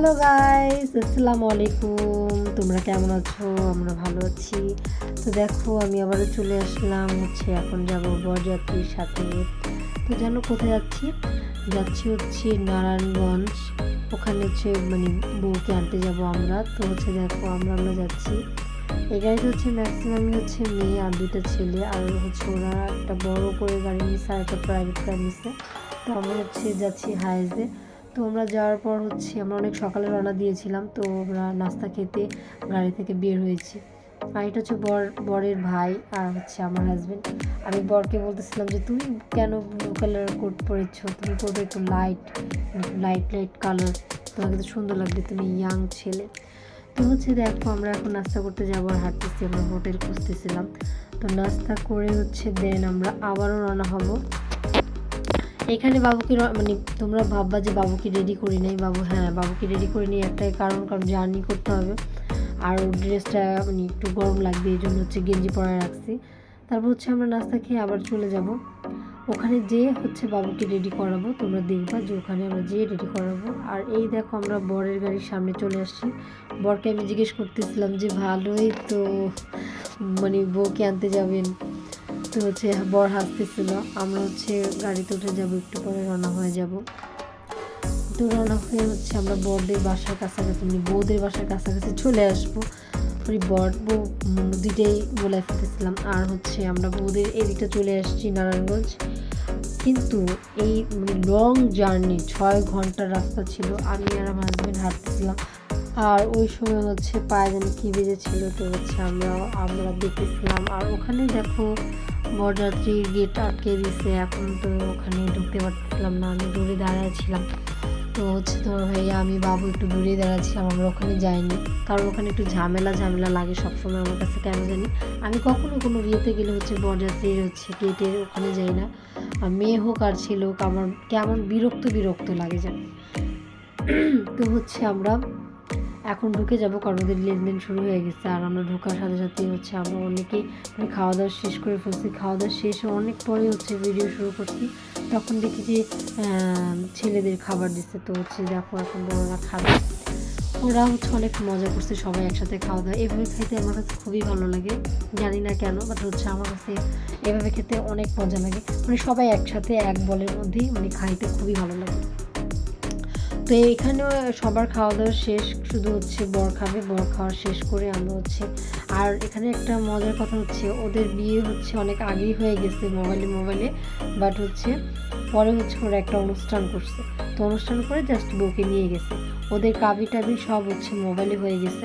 Hello guys আসসালামু আলাইকুম তোমরা কেমন আছো? আমরা ভালো আছি। তো দেখো, আমি আবারও চলে আসলাম হচ্ছে, এখন যাব বরযাত্রীর সাথে। তো জানো, কোথায় যাচ্ছি? যাচ্ছি হচ্ছে নারায়ণগঞ্জ। ওখানে হচ্ছে মানে বউকে আনতে যাব আমরা। তো হচ্ছে, দেখো, আমরা আমরা যাচ্ছি। এই গাড়িতে হচ্ছে ম্যাক্সিমামই হচ্ছে মেয়ে আর দুটো ছেলে। আর হচ্ছে, ওরা একটা বড় করে গাড়ি নিচ্ছে আর একটা প্রাইভেট কার নিচ্ছে তো আমরা হচ্ছে যাচ্ছি হাইজে তো আমরা যাওয়ার পর হচ্ছে আমরা অনেক সকালে রওনা দিয়েছিলাম, তো আমরা নাস্তা খেতে গাড়ি থেকে বের হয়েছি। আর এটা হচ্ছে বর, বরের ভাই আর হচ্ছে আমার হাজবেন্ড আমি বরকে বলতেছিলাম যে, তুমি কেন ব্লু কালার কোট পরেছো? তুমি করবে একটু লাইট লাইট লাইট কালার তোমাকে তো সুন্দর লাগবে, তুমি ইয়াং ছেলে। তো হচ্ছে দেখো, আমরা এখন নাস্তা করতে যাব আর হাঁটতেছি, আমরা হোটেল খুঁজতেছিলাম। তো নাস্তা করে হচ্ছে দেন আমরা আবারও রওনা হব। এখানে বাবুকে মানে তোমরা ভাববা যে বাবুকে রেডি করি নাই। বাবু হ্যাঁ বাবুকে রেডি করে নিই একটাই কারণ কারণ জার্নি করতে হবে। আর ড্রেসটা মানে একটু গরম লাগবে, এই জন্য হচ্ছে গেঞ্জি পরে রাখছি। তারপর হচ্ছে আমরা নাস্তা খেয়ে আবার চলে যাব। ওখানে যেয়ে হচ্ছে বাবুকে রেডি করাবো। তোমরা দেখবা যে ওখানে আমরা যেয়ে রেডি করাবো। আর এই দেখো আমরা বরের গাড়ির সামনে চলে আসছি। বরকে আমি জিজ্ঞেস করতেছিলাম যে, ভালোই তো মানে বউকে আনতে যাবেন। তো হচ্ছে বর হাসতেছিল আমরা হচ্ছে গাড়িতে উঠে যাব, একটু পরে রওনা হয়ে যাব। তো রওনা হয়ে হচ্ছে আমরা বরদের বাসার কাছাকাছি মানে বউদের বাসার কাছাকাছি চলে আসব। ওই বর, বউ দুইটাই বলে ফেলতেছিলাম। আর হচ্ছে আমরা বউদের এদিকটা চলে আসছি নারায়ণগঞ্জ। কিন্তু এই মানে লং জার্নি ছয় ঘণ্টার রাস্তা ছিল। আমি আর আমার হাজব্যান্ড হাঁটতেছিলাম। আর ওই সময় হচ্ছে পায়ে যেন কী বেজেছিল তো হচ্ছে আমরা আমরা দেখতেছিলাম। আর ওখানে দেখো বরযাত্রীর গেট আটকে দিছে। এখন তো ওখানে ঢুকতে পারতেছিলাম না, আমি দূরে দাঁড়াচ্ছিলাম তো হচ্ছে তোমার ভাইয়া, আমি বাবু একটু দূরেই দাঁড়াচ্ছিলাম, আমরা ওখানে যাইনি। কারণ ওখানে একটু ঝামেলা ঝামেলা লাগে সবসময় আমার কাছে, কেন জানি? আমি কখনো কোনো বিয়েতে গেলে হচ্ছে বরযাত্রীর হচ্ছে গেটের ওখানে যাই না। মেয়ে হোক আর ছেলে হোক, আমার কেমন বিরক্ত বিরক্ত লাগে জানি? তো হচ্ছে আমরা এখন ঢুকে যাব, কারণ ওদের লেনদেন শুরু হয়ে গেছে। আর আমরা ঢোকার সাথে সাথে হচ্ছে আমরা অনেকেই মানে খাওয়া দাওয়া শেষ করে ফেলছি। খাওয়া দাওয়া শেষে অনেক পরে হচ্ছে ভিডিও শুরু করছি। তখন দেখি যে ছেলেদের খাবার দিচ্ছে। তো হচ্ছে দেখো এখন বড়রা খাবে। ওরা হচ্ছে অনেক মজা করছে সবাই একসাথে খাওয়া দাওয়া। এভাবে খাইতে আমার কাছে খুবই ভালো লাগে। জানি না কেন বাট হচ্ছে আমার কাছে এভাবে খেতে অনেক মজা লাগে। মানে সবাই একসাথে এক বলের মধ্যেই মানে খাইতে খুবই ভালো লাগে। তো এখানে সবার খাওয়া দাওয়া শেষ, শুধু হচ্ছে বর খাবে, বর খাওয়া শেষ করে আমরা হচ্ছে, আর এখানে একটা মজার কথা হচ্ছে, ওদের বিয়ে হচ্ছে অনেক আগেই হয়ে গেছে মোবাইলে মোবাইলে বাট হচ্ছে পরে হচ্ছে ওরা একটা অনুষ্ঠান করছে। তো অনুষ্ঠান করে জাস্ট বউকে নিয়ে গেছে। ওদের কাবি টাবি সব হচ্ছে মোবাইলে হয়ে গেছে।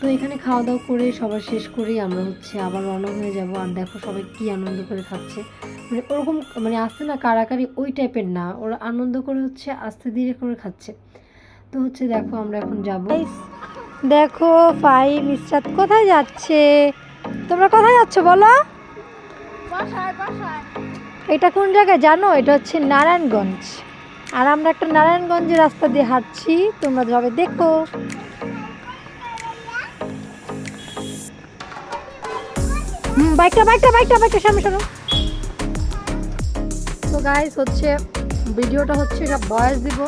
তো এখানে খাওয়া দাওয়া করে সবার শেষ করেই আমরা হচ্ছে আবার রওনা হয়ে যাব, আর দেখো সবাই কি আনন্দ করে খাচ্ছে। মানে ওরকম মানে আসছে না কারাকারি ওই টাইপের না। ওরা আনন্দ করে হচ্ছে আস্তে ধীরে করে খাচ্ছে। তো হচ্ছে দেখো আমরা এখন যাব। দেখো ফাইম ইসরাত কোথায় যাচ্ছে? তোমরা কোথায় যাচ্ছ বলো? এটা কোন জায়গায়? জানো এটা হচ্ছে নারায়ণগঞ্জ। আর আমরা একটা নারায়ণগঞ্জের রাস্তা দিয়ে হাঁটছি। তোমরা যাবে দেখো। হুম বাইকটা বাইকটা বাইকটা বাইকটা সামনে সরো। তো গাইস হচ্ছে ভিডিওটা হচ্ছে সব বয়স দিব।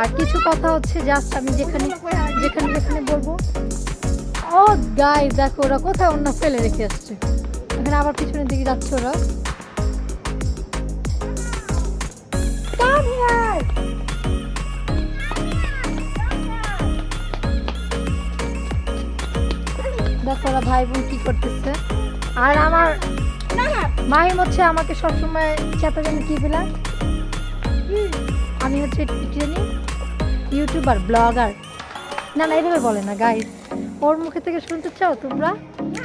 আর কিছু কথা হচ্ছে জাস্ট আমি যেখানে যেখানে যেখানে বলব। ও গাইস দেখো ওরা কোথায়? অন্য ফেলে রেখে আসছে। এখানে আবার পিছনের দিকে যাচ্ছে ওরা। দেখো ওরা ভাই বোন কি করতেছে। আর আমার মাহিম হচ্ছে আমাকে সবসময় চেতা জানি কি পেলাম আমি হচ্ছে জানি? YouTuber blogger. না না এইভাবে বলে না গাইস ওর মুখে থেকে শুনতে চাও তোমরা?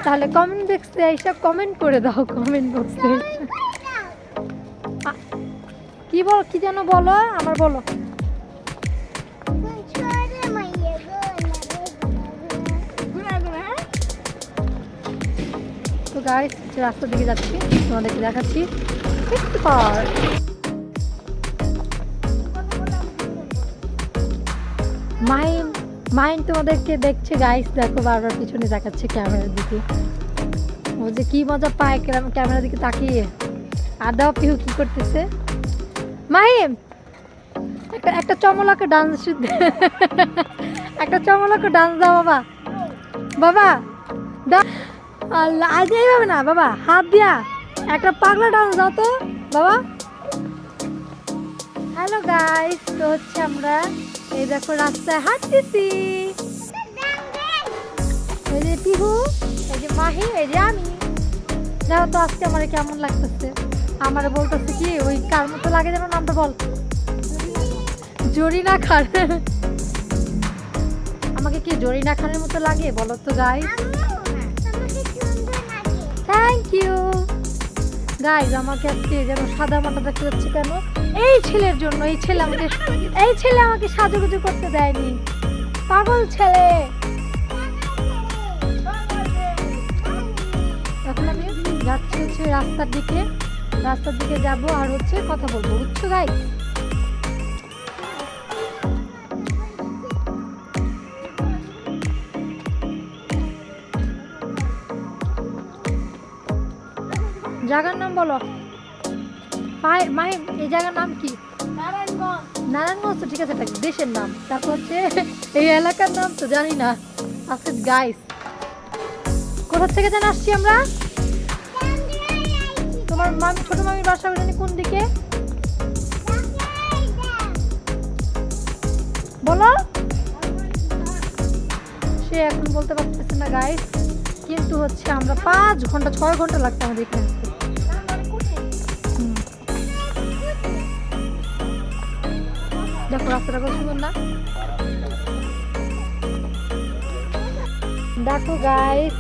তাহলে কমেন্ট বক্সে এইসব কমেন্ট করে দাও কমেন্ট বক্সে কি বল কি যেন বলো আমার বলো। গাইস রাস্তার দিকে যাচ্ছি, তোমাদেরকে দেখাচ্ছি, একটু পর মাইন মাইন তোমাদেরকে দেখছে গাইস দেখো, বারবার পিছনে দেখাচ্ছে ক্যামেরার দিকে। ও যে কি মজা পায় ক্যাম- ক্যামেরার দিকে তাকিয়ে। আর দাও, পিহু কি করতেছে? মাহিম! একটা একটা চমলাকে ডান্স একটা চমলাকে ডান্স দাও, বাবা। বাবা! আল্লাহ এইভাবে না, বাবা, হাত দিয়া একটা পাগলা ডান্স দাও তো, বাবা। হ্যালো গাইস তো হচ্ছে আমরা এই দেখো রাস্তায় হাঁটতেছি। এই যে পিহু, এই যে মাহি, এই যে আমি। দেখো তো আজকে আমার কেমন লাগতেছে? আমার বলতেছে কি, ওই কার মতো লাগে যেন নামটা বল। জরিনা খান। আমাকে কি জরিনা খানের মতো লাগে, বলো তো গাই থ্যাংক ইউ গাইজ আমাকে আজকে যেন সাদা মাটা দেখতে হচ্ছে কেন? এই ছেলের জন্য, এই ছেলে আমাকে এই ছেলে আমাকে সাজুগুজু করতে দেয়নি। পাগল ছেলে। এখন আমি যাচ্ছি হচ্ছে রাস্তার দিকে। রাস্তার দিকে যাব আর হচ্ছে কথা বলব, বুঝছ গাই জায়গার নাম বলো। মাহি মাহি এই জায়গার নাম কি? নারায়ণগঞ্জ। তো ঠিক আছে এটা দেশের নাম। তারপর হচ্ছে এই এলাকার নাম তো জানি না। আজকে গাইস কোথা থেকে যেন আসছি আমরা? তোমার মামি ছোট মামির বাসা জানি কোন দিকে? বলো। সে এখন বলতে পারতেছে না গাইস কিন্তু হচ্ছে আমরা পাঁচ ঘণ্টা ছয় ঘণ্টা লাগতো আমাদের এখানে দেখো, রাস্তাটা কত সুন্দর না? দেখো গাইস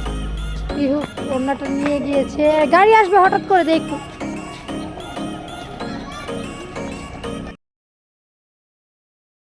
ইহু কন্যাটা নিয়ে গিয়েছে। গাড়ি আসবে হঠাৎ করে, দেখো।